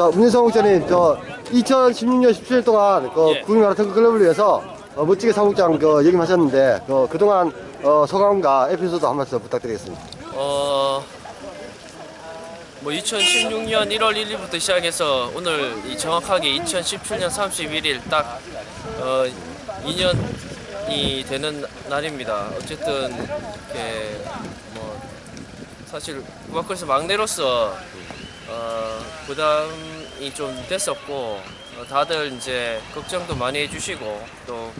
저 문인성 국장님 저 2016년 17년 동안 그 예. 국민 마라톤 클럽을 위해서 어, 멋지게 사무장 그 역임하셨는데 그 그동안 어, 소감과 에피소드 한 말씀 부탁드리겠습니다. 어, 뭐 2016년 1월 1일부터 시작해서 오늘 이 정확하게 2017년 31일 딱 어, 2년이 되는 날입니다. 어쨌든 이렇게 뭐 사실 우바클에서 막내로서 어, 부담이 좀 됐었고 어, 다들 이제 걱정도 많이 해주시고 또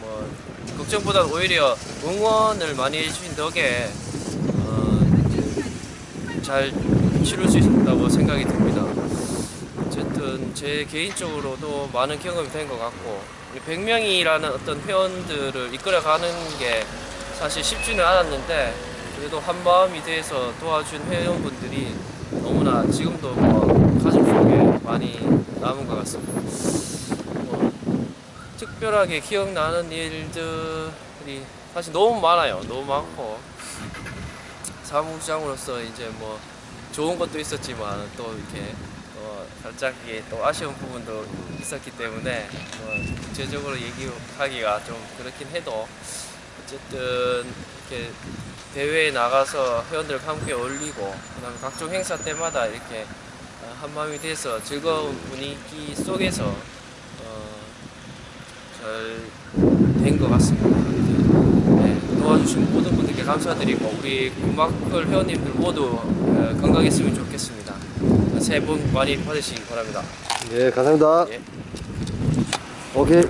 뭐 걱정보다 오히려 응원을 많이 해주신 덕에 어, 잘 치룰 수 있다고 생각이 듭니다. 어쨌든 제 개인적으로도 많은 경험이 된 것 같고 100명이라는 어떤 회원들을 이끌어가는 게 사실 쉽지는 않았는데 그래도 한 마음이 돼서 도와준 회원분들이 너무나 지금도 뭐 가슴 속에 많이 남은 것 같습니다. 뭐 특별하게 기억나는 일들이 사실 너무 많아요. 너무 많고 사무장으로서 이제 뭐 좋은 것도 있었지만 또 이렇게 어 살짝 또 아쉬운 부분도 있었기 때문에 뭐 구체적으로 얘기하기가 좀 그렇긴 해도 어쨌든 이렇게 대회에 나가서 회원들과 함께 어울리고 그다음에 각종 행사 때마다 이렇게 어, 한 마음이 돼서 즐거운 분위기 속에서 어, 잘된 것 같습니다. 네, 도와주신 모든 분들께 감사드리고 우리 구마클 회원님들 모두 어, 건강했으면 좋겠습니다. 새해 복 많이 받으시기 바랍니다. 예, 감사합니다. 예. 오케이.